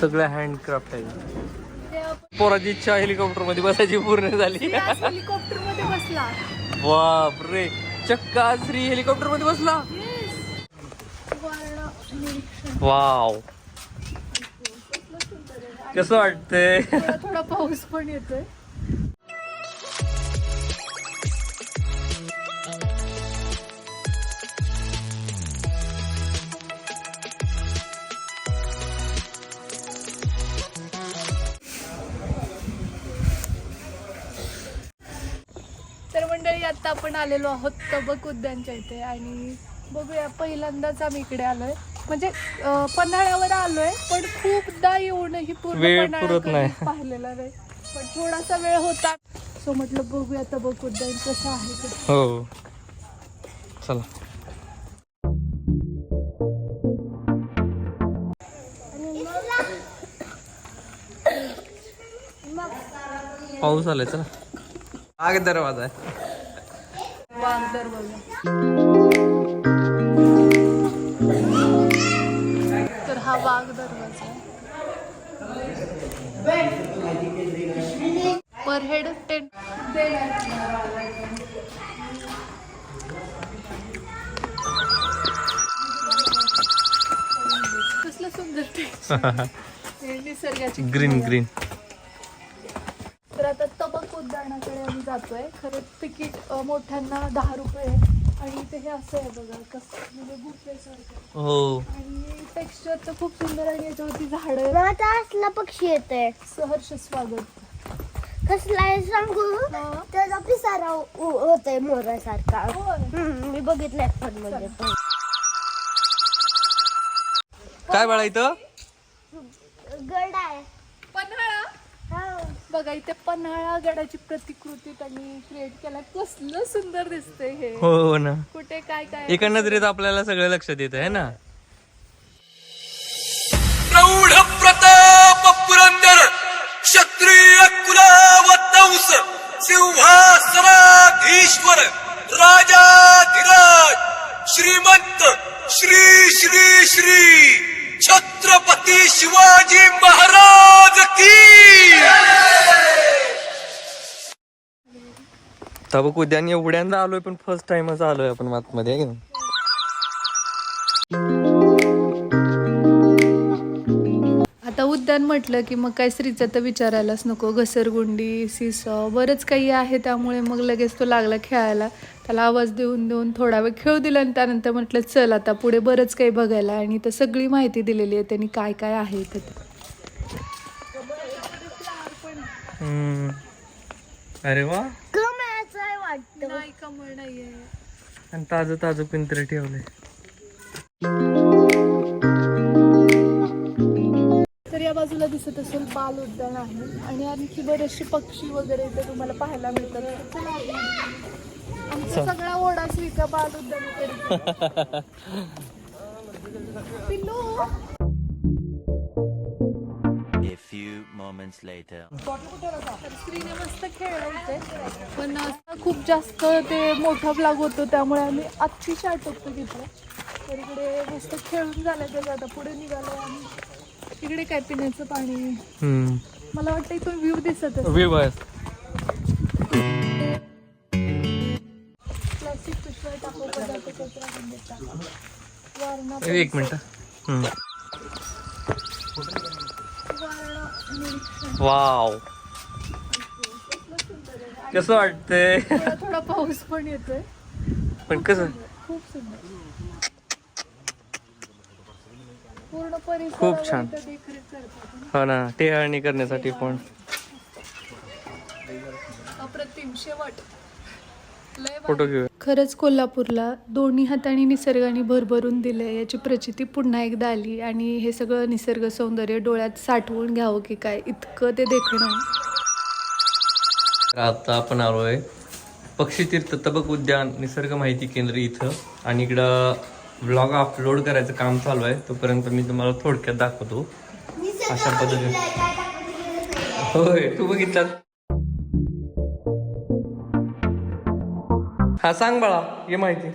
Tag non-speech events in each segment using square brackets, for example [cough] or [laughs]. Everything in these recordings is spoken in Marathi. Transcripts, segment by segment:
सगळं हँडक्राफ्ट आहे. पोराची इच्छा हेलिकॉप्टरमध्ये बसायची पूर्ण झाली. हेलिकॉप्टरमध्ये बसला. बाप रे चक्का श्री हेलिकॉप्टरमध्ये बसला. वाव कसं वाटतंय? थोडा थोडा पाऊस पण येतोय. आता आपण आलेलो आहोत तबक उद्यानच्या इथे आणि बघूया पहिल्यांदाच आम्ही इकडे आलोय. म्हणजे अं, पन्हाळ्यावर आलोय पण खूपदा पूर्ण वेळ पन्हाळा पुरत नाही. पाहिलेला नाही. पण थोडासा वेळ होता. सो म्हटलं बघूया तबक उद्यान कसं आहे ते. हो. चला. पाऊस आलाय चला. आग दरवाजा आहे. वाघ दरवाजा तर हा वाघ दरवाजा पर हेड टेन. कसलं सुंदर [laughs] निसर्गाची ग्रीन ग्रीन तर आता तबक उद्यानाकडे आम्ही जातोय. खरं तिकीट मोठ्यांना दहा रुपये आहे. आणि इथे हे असं आहे बघा कसं म्हणजे गुफेसारखं हो. आणि टेक्स्चर तर खूप सुंदर आणि याच्यावरती झाडं आता असला पक्षी येतोय. सहर्ष स्वागत. कसला आहे सांगू? हा. त्याचा पिसारा उ- होतोय मोरासारखा. होय. हम्म, मी बघितलंय फोनमध्ये पण. काय बाळा इथं गड आहे पन्हाळा हा. बघा इथे पन्हाळा गडाची प्रतिकृती त्यांनी क्रिएट केला. कसलं सुंदर दिसतंय हे. हो ना. कुठे काय काय? एका नजरेत आपल्याला सगळं लक्षात येत आहे ना? प्रौढ प्रताप पुरंदर क्षत्रिय कुलावतंस सिंहासनाधीश्वर राजाधिराज श्रीमंत श्री श्री श्री. छत्रपती शिवाजी महाराज की! तबक उद्यान एवढ्यांदा आलोय पण फर्स्ट टाइमच आलोय आपण आहे की नाही? आता उद्यान म्हटलं की मग काय स्त्रीचं तर विचारायलाच नको. घसरगुंडी सिसॉ बरंच काही आहे त्यामुळे मग लगेच तो लागला खेळायला. त्याला आवाज देऊन देऊन थोडा वेळ खेळू दिला आणि त्यानंतर म्हटलं चल आता पुढे बरंच काही बघायला आहे. आणि तर सगळी माहिती दिलेली आहे त्यांनी काय काय आहे इथे ते. हम्म. अरे वा नाही कमळ नाहीये आणि ताजं ताजं पिंजरे ठेवलंय तर या बाजूला दिसत असेल बाल उद्यान आहे आणि आणखी बरेचसे पक्षी वगैरे इथे तुम्हाला पाहायला मिळतात. आमचा सगळा ओढाच विका बाल उद्यानाकडे पिल्लू. A few moments later. तर स्त्रीने मस्त खेळायचे पण आता खूप जास्त ते मोठा ब्लॉग होतो त्यामुळे आम्ही अतिशय आटोपतो घेतलं. तर इकडे मस्त खेळून झालं त्याचं आता. पुढे निघालो आणि इकडे काय पिण्याचं पाणी? मला वाटतं इथून व्ह्यू दिसत असेल. एक मिनिट. वाव. कसं वाटतंय? थोडा पाऊस पण येतोय. पण कसं? खूप सुंदर. खूप छान. हो ना टेहळणी करण्यासाठी पण. अप्रतिम शेवट. फोटो घेऊया. खरंच कोल्हापूरला दोन्ही हाताने निसर्गाने भरभरून दिलं याची प्रचिती पुन्हा एकदा आली आणि हे सगळं निसर्ग सौंदर्य डोळ्यात साठवून घ्यावं की काय इतकं ते देखणं. आहे. आता आपण आलोय पक्षी तीर्थ तबक उद्यान निसर्ग माहिती केंद्र इथं आणि इकडं ब्लॉग अपलोड करायचं काम चालू आहे तोपर्यंत मी तुम्हाला थोडक्यात दाखवतो. अशा पद्धतीने. होय तू बघितला हा सांग बाळा ये माहिती.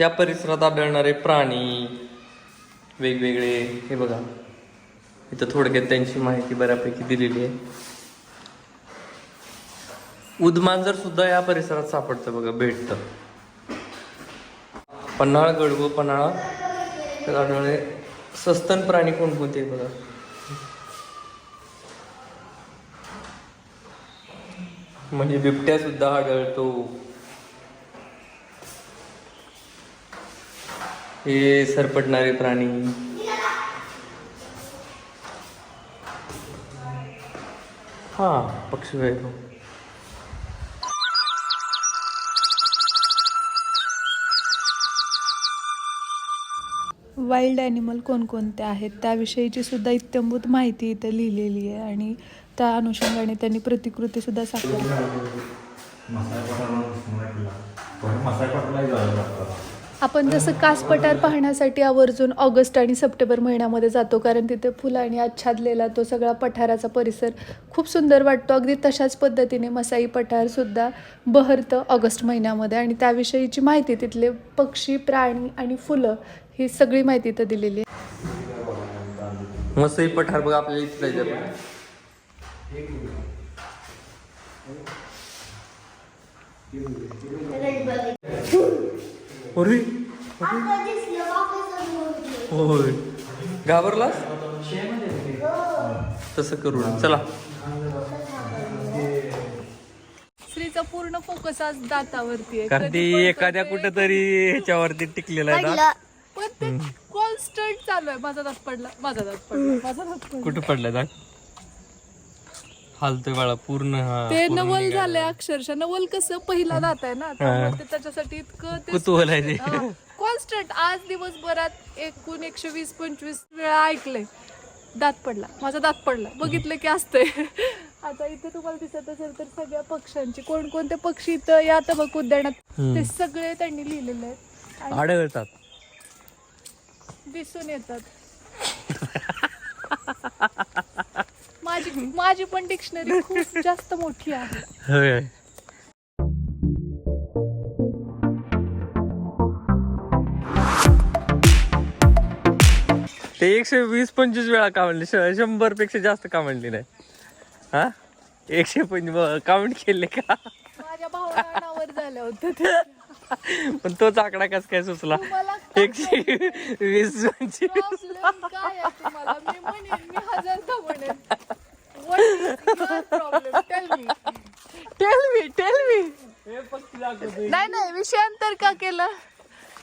या परिसरात आढळणारे प्राणी वेगवेगळे हे बघा. इथं थोडक्यात त्यांची माहिती बऱ्यापैकी दिलेली आहे. उदमांजर सुद्धा या परिसरात सापडतं बघा भेटतं. पन्हाळ गडगो पन्हाळा आढळले सस्तन प्राणी कोणकोणते बघा? म्हणजे बिबट्या सुद्धा आढळतो. हे सरपटणारे प्राणी. हा पक्षी वैभव वाईल्ड ॲनिमल कोणकोणते आहेत त्याविषयीची सुद्धा इत्यंभूत माहिती इथं लिहिलेली आहे आणि त्या अनुषंगाने त्यांनी प्रतिकृती सुद्धा साकारली. आपण जसं कास पठार पाहण्यासाठी आवर्जून ऑगस्ट आणि सप्टेंबर महिन्यामध्ये जातो कारण तिथे फुलांनी आच्छादलेला तो सगळा पठाराचा परिसर खूप सुंदर वाटतो. अगदी तशाच पद्धतीने मसाई पठारसुद्धा बहरतं ऑगस्ट महिन्यामध्ये. आणि त्याविषयीची माहिती तिथले पक्षी प्राणी आणि फुलं ही सगळी माहिती इथं दिलेली आहे मसई पठार बघा आपल्याला इथं जायचं आहे. अरे होय घाबरलास तसं करू नये. चला श्रीचा पूर्ण फोकस आज दातावरती आहे कारण कधी ती पण एखाद्या. कुठंतरी ह्याच्यावरती टिकलेला आहे ना पण ते कॉन्स्टंट चालू आहे. माझा दात पडला. माझा दात पडला. माझा दात पडला. कुठं पडलं दाग हालतोय बाळा पूर्ण हा ते पूर्ण नवल निघालं. झालंय अक्षरशः. नवल कसं पहिला दात आहे ना त्यामुळे ते त्याच्यासाठी इतकं ते कुतूहल आहे ते. कॉन्स्टंट आज दिवसभरात एकूण एकशे वीस पंचवीस वेळा ऐकलंय. दात पडला. माझा दात पडला. बघितलं की असतंय. [laughs] आता इथे तुम्हाला दिसत असेल तर सगळ्या पक्ष्यांची कोणकोणते पक्षी इथं या तबक उद्यानात ते सगळे त्यांनी लिहिलेले आहेत. आढळतात. दिसून येतात. [laughs] माझी माझी पण डिक्शनरी खूप जास्त मोठी आहे. ते एकशे वीस पंचवीस वेळा का म्हणले? श- शंभरपेक्षा जास्त का म्हणली नाही? हा? एकशे पंचवीस काउंट केले का? माझ्या भावनावर झालं होतं पण तोच आकडा कस काय सुचला? एकशे वीस आहे तुम्हाला? मी म्हणेन मी. नाही नाही विषयांतर का केलं?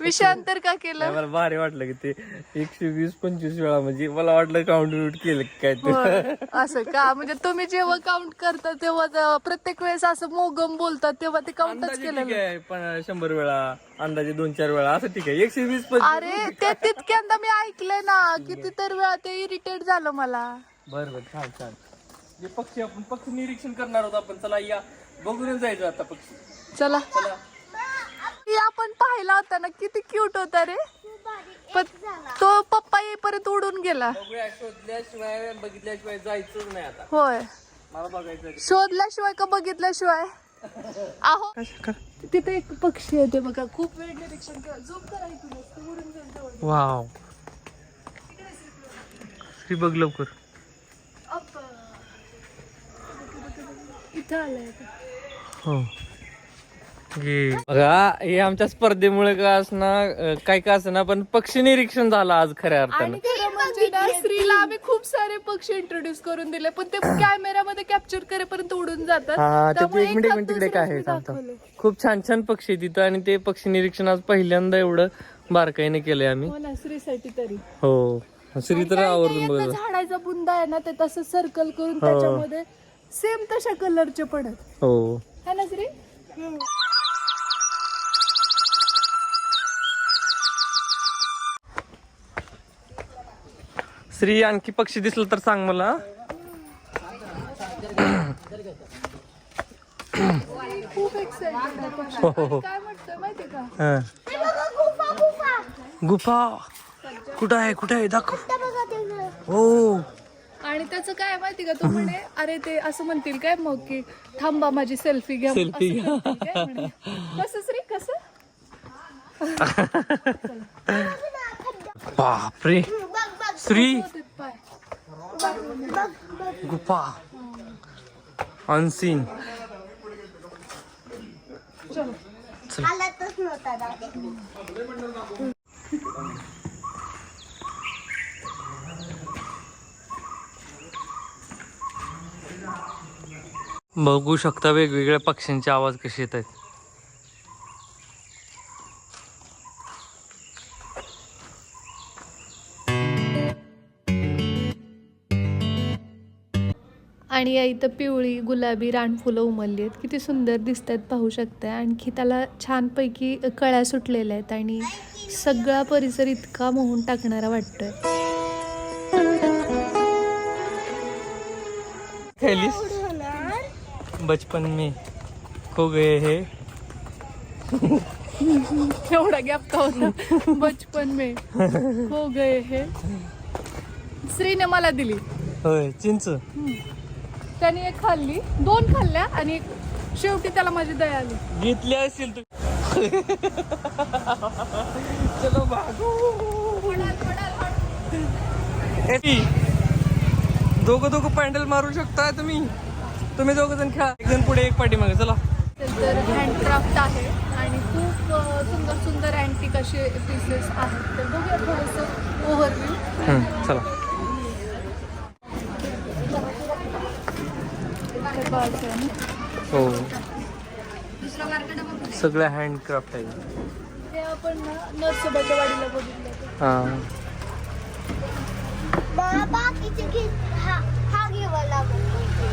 विषयांतर का केलं? मला भारी वाटलं की ते एकशे वीस पंचवीस वेळा म्हणजे मला वाटलं काउंट केलं की काय ते. असं का? म्हणजे तुम्ही जेव्हा काउंट करता तेव्हा प्रत्येक वेळेस असं मोगम बोलतात तेव्हा ते काउंटच केलं ठीक आहे पण शंभर वेळा अंदाजे दोन चार वेळा असं ठीक आहे. एकशे वीस पंचवीस अरे ते तितक्यांदा मी ऐकलंय ना किती तर वेळा ते इरिटेट झालं मला. बर बर छान छान. जे पक्षी आपण पक्षी निरीक्षण करणार आहोत आपण. चला या. बघूनच जायचं आता पक्षी. चला. चला. आपण पाहिला होता ना किती क्यूट होता रे. पण तो पप्पा येईपर्यंत उडून गेला. बघूया शोधल्याशिवाय बघितल्याशिवाय जायचंच नाही आता. होय. मला बघायचं शोधल्याशिवाय का बघितल्याशिवाय? आहो तिथे एक पक्षी आहे ते बघा खूप वेळ निरीक्षण करा झोप करा इथून तो उडून जाईल जवळ. वाव. श्री बघ लवकर. इथं आलाय. तो. हो. बघा हे आमच्या स्पर्धेमुळे का असणार काय का असना पण पक्षी निरीक्षण झालं आज खऱ्या अर्थानं. आणि खरं म्हणजे ना स्त्रीला आम्ही खूप सारे पक्षी इंट्रोड्यूस करून दिले पण ते कॅमेरामध्ये कॅप्चर करेपर्यंत उडून जातात. हा ते त्यामुळे एक मिनिट एक एखाद मिनिट तिकडे काय आहे सांगतो. खूप छान छान पक्षी तिथं आणि ते पक्षी निरीक्षण आज पहिल्यांदा एवढं बारकाईने केलंय आम्ही. हो ना स्त्रीसाठी तरी. हो श्री तर आवर्जून झाडाचा बुंदा आहे ना ते तसं सर्कल करून त्याच्यामध्ये सेम तशा कलरचे पण आहेत हो. है ना श्री श्री आणखी पक्षी दिसलं तर सांग मला. खूप. हो, हो, हो. काय म्हणतोय माहितीये का? हा. गुफा. कुठं आहे? कुठं आहे? दाखव. हो. आणि त्याचं काय आहे माहिती का? तो म्हणे अरे ते असं म्हणतील काय मग की थांबा माझी सेल्फी घ्या. Selfie असं म्हणतील काय म्हणे. कसं श्री? कसं? बापरे. श्री गुफा अनसीन बघू शकता वेगवेगळ्या पक्ष्यांचे आवाज कसे येत आहेत आणि या इथं पिवळी गुलाबी रानफुलं उमलली आहेत. किती सुंदर दिसत आहेत पाहू शकताय. आणखी त्याला छानपैकी कळ्या सुटलेल्या आहेत आणि सगळा परिसर इतका मोहून टाकणारा वाटतोय. खेलीस बचपन में. खो गए हे. एवढा गॅप का होता? बचपन में. हो गए हे. श्रीने मला दिली. होय चिंच. त्याने एक खाल्ली. दोन खाल्ल्या आणि एक शेवटी त्याला माझी दया आली. घेतली असेल तू. चलो भागो. दोघं दोघं पॅन्डल मारू शकता तुम्ही. तुम्ही दोघं जण खेळा. एक जण पुढे एक पाठीमागे. चला. तर हँडक्राफ्ट आहे आणि खूप सुंदर सुंदर अँटिक असे पीसेस आहेत. तर बघूया थोडंसं ओव्हरव्ह्यू चला. हो. सगळं हँडक्राफ्ट आहे. हे आपण ना नरसोबाच्या वाडीला बघितलं होतं. हा. घे हा हा घ्यावा लागेल हे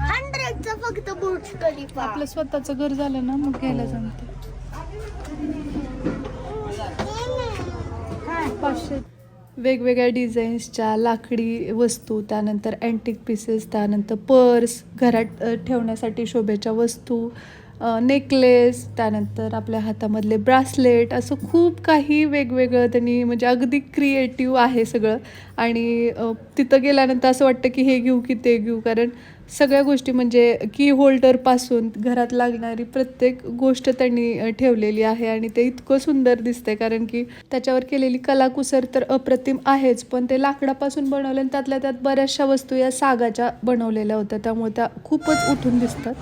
हंड्रेडचा फक्त. बुर्ज खलिफा आपलं स्वतःचं घर झालं ना मग घ्यायला जमतं. पाचशे. वेगवेगळ्या डिझाईन्सच्या लाकडी वस्तू त्यानंतर अँटिक पीसेस त्यानंतर पर्स घरात ठेवण्यासाठी शोभेच्या वस्तू नेकलेस त्यानंतर आपल्या हातामधले ब्रासलेट असं खूप काही वेगवेगळं त्यांनी म्हणजे अगदी क्रिएटिव्ह आहे सगळं. आणि तिथं गेल्यानंतर असं वाटतं की हे घेऊ की ते घेऊ कारण सगळ्या गोष्टी म्हणजे की होल्डरपासून घरात लागणारी प्रत्येक गोष्ट त्यांनी ठेवलेली आहे आणि ते इतकं सुंदर दिसतंय. कारण की त्याच्यावर केलेली कलाकुसर तर अप्रतिम आहेच पण ते लाकडापासून बनवले आणि त्यातल्या त्यात बऱ्याचशा वस्तू या सागाच्या बनवलेल्या होत्या. त्यामुळे त्या खूपच उठून दिसतात.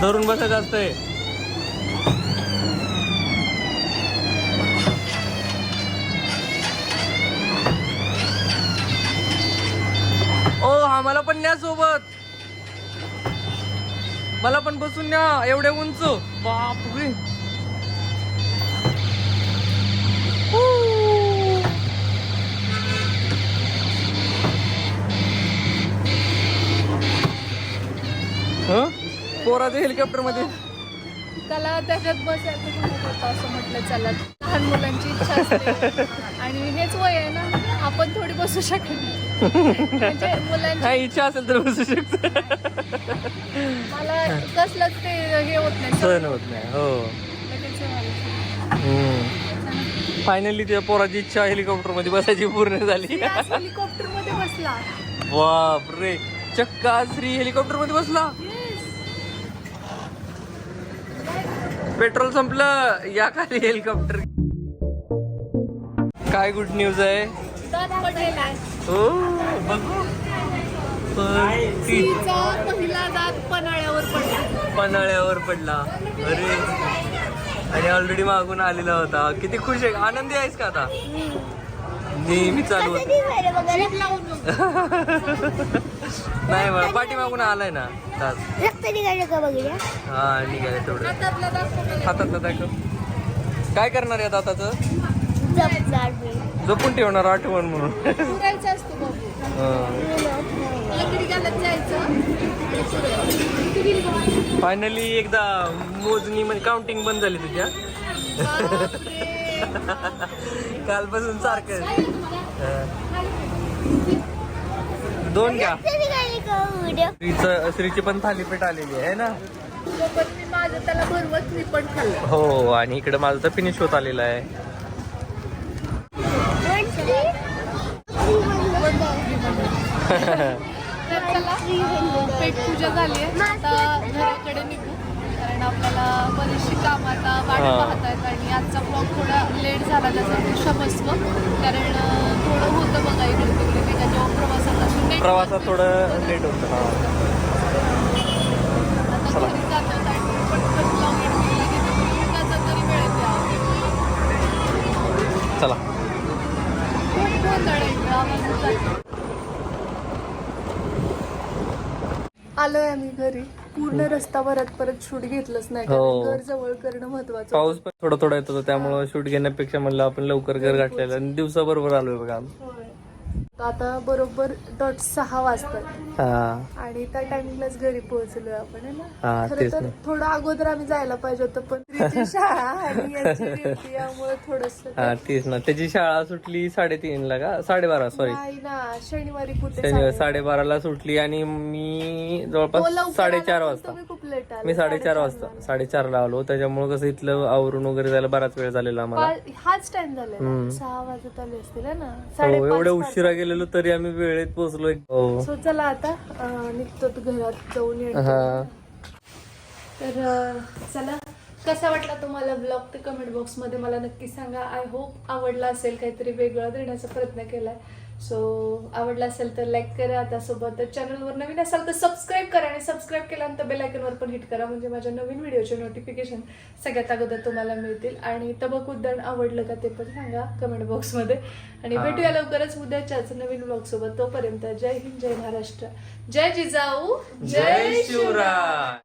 धरून बसायचं असतंय. ओ आम्हाला पण न्या सोबत. मला पण बसून न्या एवढे उंच. बापरे. हं? पोराच्या हेलिकॉप्टरमध्ये. त्याला त्याच्यात बसायचं म्हणत होतं असं म्हटलं चला. लहान मुलांची इच्छा असते. [laughs] आणि हेच वय आहे ना. आपण थोडी बसू शकत नाही. म्हणजे मुलांची काय इच्छा असेल तर बसू शकतो. मला कसलंच ते हे होत नाही. सहन होत नाही हो. लगेच हे. फायनली त्या पोराची इच्छा हेलिकॉप्टरमध्ये बसायची पूर्ण झाली. आज हेलिकॉप्टरमध्ये बसला. बापरे. चक्का श्री हेलिकॉप्टरमध्ये बसला पेट्रोल संपलं. या खाली हेलिकॉप्टर. काय गुड न्यूज आहे? हो बघू. पहिला दात पन्हाळ्यावर पडला. पन्हाळ्यावर पडला. अरे. आणि ऑलरेडी मागून आलेला होता. किती खुश आहे. आनंदी आहेस का आता? नेहमी चालू होत. नाही मला पाठीमागून आलाय ना. दात. रक्त निघाले का बघूया हा निघाले. हातातलं दाखव. काय करणार आहे दाताचं जपून ठेवणार आठवण म्हणून. हा. फायनली एकदा मोजणी म्हणजे काउंटिंग बंद झाली तुझ्या. कालपासून सारखं. हा. दोन घ्या व्हिडिओ श्रीचं श्रीची पण थालीपीठ आलेली आहे ना? खाल्लं. हो आणि इकडे माझं तर फिनिश होत आलेलं आहे. तर चला पेटपूजा झाली आहे आता घराकडे निघू कारण आपल्याला बरीचशी कामं आता वाट. पाहत आहेत आणि आजचा ब्लॉग थोडा लेट झाला त्याचा क्षमस्व कारण थोडं होतं बघा इकडे तिकडे का जेव्हा प्रवासात प्रवासात. थोडं लेट होतं आता चला. घरी जातो आणि पटकन ब्लॉग तरी वेळेत यावं. चला खूप गोंधळ आहे इकडं, आवाज जातो. आलोय आम्ही घरी. पूर्ण रस्ता परत परत शूट घेतलंच नाही हो. घर जवळ करणं महत्वाचं पाऊस पण थोडा थोडा येत होता त्यामुळं शूट घेण्यापेक्षा म्हणलं आपण लवकर घर गाठलेलं. आणि दिवसा बरोबर आलोय बघा आम्ही. तर आता बरोबर डॉट सहा वाजतात. हा. आणि त्या टायमिंगलाच घरी पोहोचलोय आपण है ना? खरं तेच तर ना. थोडं अगोदर आम्ही जायला पाहिजे होतं पण स्त्रीची [laughs] शाळा आणि याची duty यामुळे थोडस हा तेच ना. त्याची शाळा सुटली साडेतीन ला का? साडेबारा सॉरी नाही ना शनिवारी कुठे शनिवार साडे- साडेबाराला सुटली आणि मी जवळपास साडेचार वाजता. खूप लेट मी साडेचार वाजता. साडेचारला आलो. त्याच्यामुळे कसं इथलं आवरून वगैरे जायला बराच वेळ झालेला आम्हाला. हाच टाइम झाला. सहा वाजत आले असतील है ना? हो साडेपाच एवढ्या. उशिरा गेलेलो तरी आम्ही वेळेत पोहोचलो हो. सो चला आता अं, निघतो तो घरात जाऊन येतो. हा. तर अं, चला. कसा वाटला तुम्हाला ब्लॉग ते कमेंट बॉक्समध्ये मला नक्की सांगा. आय होप आवडला असेल काहीतरी वेगळं देण्याचा प्रयत्न केलाय. सो आवडला असेल तर लाईक करा आता सोबत चॅनलवर नवीन असाल तर सबस्क्राईब करा आणि सबस्क्राईब केल्यानंतर बेल आयकॉनवर पण हिट करा. म्हणजे माझ्या नवीन व्हिडिओचे नोटिफिकेशन सगळ्यात अगोदर तुम्हाला मिळतील. आणि तबक उद्यान आवडलं का ते पण सांगा कमेंट बॉक्समध्ये आणि. भेटूया लवकरच उद्याच्याच नवीन ब्लॉग सोबत. तोपर्यंत जय हिंद जय महाराष्ट्र. जय जिजाऊ. जय शिवराय.